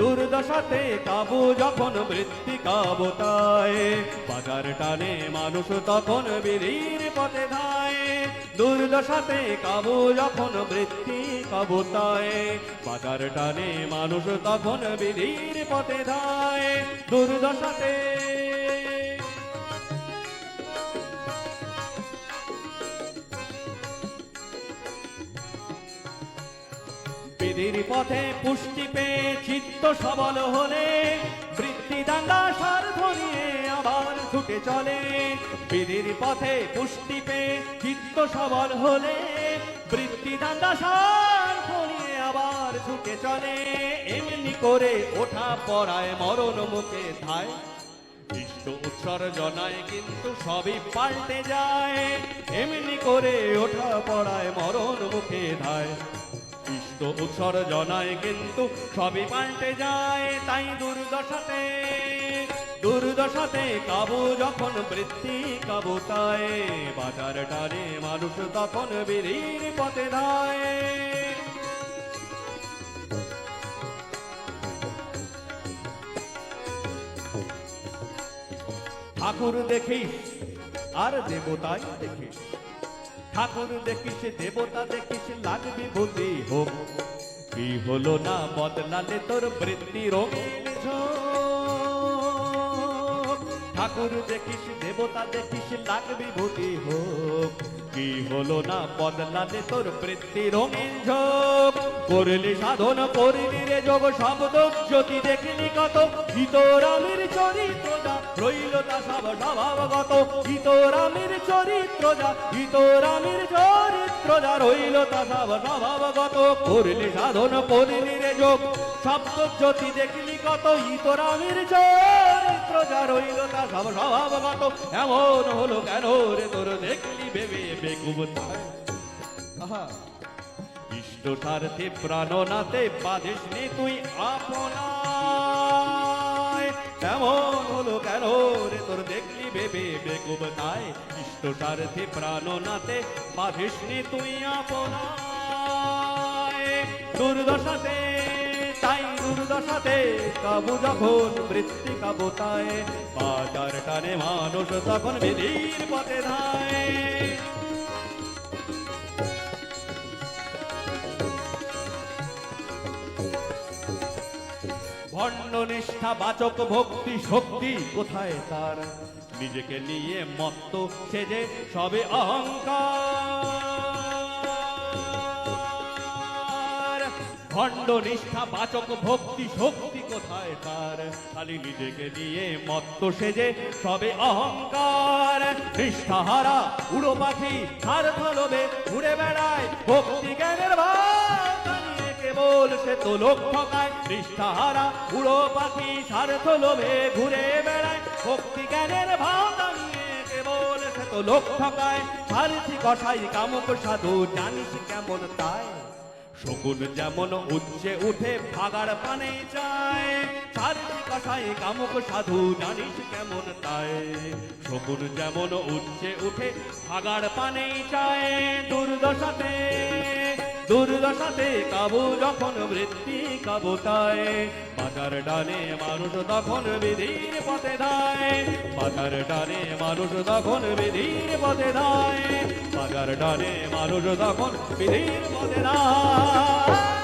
দুর্দশাতে কাবু যখন বৃত্তি কাবতায় বাজার টানে মানুষ তখন বিড়ির পথে ধায়। দুর্দশাতে কাবু যখন বৃত্তি কাবতায় বাজার টানে মানুষ তখন বিড়ির পথে ধায়। দুর্দশাতে বিধির পথে পুষ্টি পেয়ে চিত্ত সবল হলে, বৃত্তি দাঙ্গা সার ধরিয়ে আবার ছুটে চলে। বিধির পথে পুষ্টি পেয়ে চিত্ত সবল হলে, বৃত্তি দাঙ্গা সার ধরিয়ে আবার ছুটে চলে। এমনি করে ওঠা পড়ায় মরণ মুখে ধায়। ইষ্ট উৎসর জনায় কিন্তু সবই পাল্টে যায়। এমনি করে ওঠা পড়ায় মরণ মুখে ধায়। ইষ্ট উৎসর জনায় কিন্তু সবই পাল্টে যায়, তাই দুর্দশাতে। দুর্দশাতে কাবু যখন বৃত্তি কাবুতায় বাজার টানে মানুষ তখন বিড়ির পথে ধায়। ঠাকুর দেখি আর দেবতাই দেখিস। ঠাকুর দেখিস, দেবতা দেখিস, লাগবি বুদ্ধি হোক কি হলো না বদলালে তোর বৃত্তি রোগ। ঠাকুর দেখিস, দেবতা দেখিস, লাগবি বুদ্ধি হোক কি হলো না বদলালে তোর বৃত্তি রঙিন ঝোঁক? করলি সাধন, করিলি রে যোগ শব্দ জ্যোতি দেখলি কত ভিতরামির চরিত্র যা, রইল তা সব স্বভাবগত। ভিতরামির চরিত্র যা ভিতরামির চরিত্র যা, রইল তা সব স্বভাবগত। করলি সাধন, করিলি রে যোগ। শব্দ জ্যোতি দেখলি কত ইতরামির চরিত্র যা রইল তা সব স্বভাবগত এমন হলো কেন রে তোর? দেখলি ভেবে বেকুব আহা, ইষ্ট স্বার্থে প্রাণনাতে বাদিস নি তুই আপনায়। এমন হলো কেন রে তোর? দেখলি ভেবে বেকুব তাই। ইষ্ট স্বার্থে প্রাণনাতে বাদিস নি তুই আপনায়। দুর্দশাতে দুর্দশাতে কাবু যখন বৃত্তি বাজার টানে মানুষ তখন বিধির পথে ধায়। ভণ্ড নিষ্ঠা, বাচক ভক্তি, শক্তি কোথায় তার? নিজেকে নিয়ে মত্ত সেজে সবে অহংকার। ভণ্ড নিষ্ঠা, বাচক ভক্তি, শক্তি কোথায় তার? খালি নিজেকে নিয়ে মত্ত সেজে, সবে অহংকার। নিষ্ঠাহারা উড়ো পাখি স্বার্থ লোভে ঘুরে বেড়ায়। ভক্তি জ্ঞানের কেবল সে তো লোক ঠকায় নিষ্ঠাহারা উড়ো পাখি স্বার্থ লোভে ঘুরে বেড়ায়। ভক্তি জ্ঞানের নিয়ে কেবল সে তো লোক ঠকায় সারথি কষাই কামক সাধু, জানিস কেমন তাই শকুন যেমন উচ্ছে উঠে ভাগার পানে যায় সাধু কষাই কামুক সাধু, জানিস কেমন তাই? শকুন যেমন উচ্ছে উঠে ভাগার পানে যায়, দুর্দশাতে দুর্দশাতে কাবু যখন বৃত্তি কাবুতায় বাজার ডানে মানুষ তখন বিধির পথে ধায়। বাজার ডানে মানুষ তখন বিধির পথে ধায়। বাজার ডানে মানুষ তখন বিধির পথে ধায়।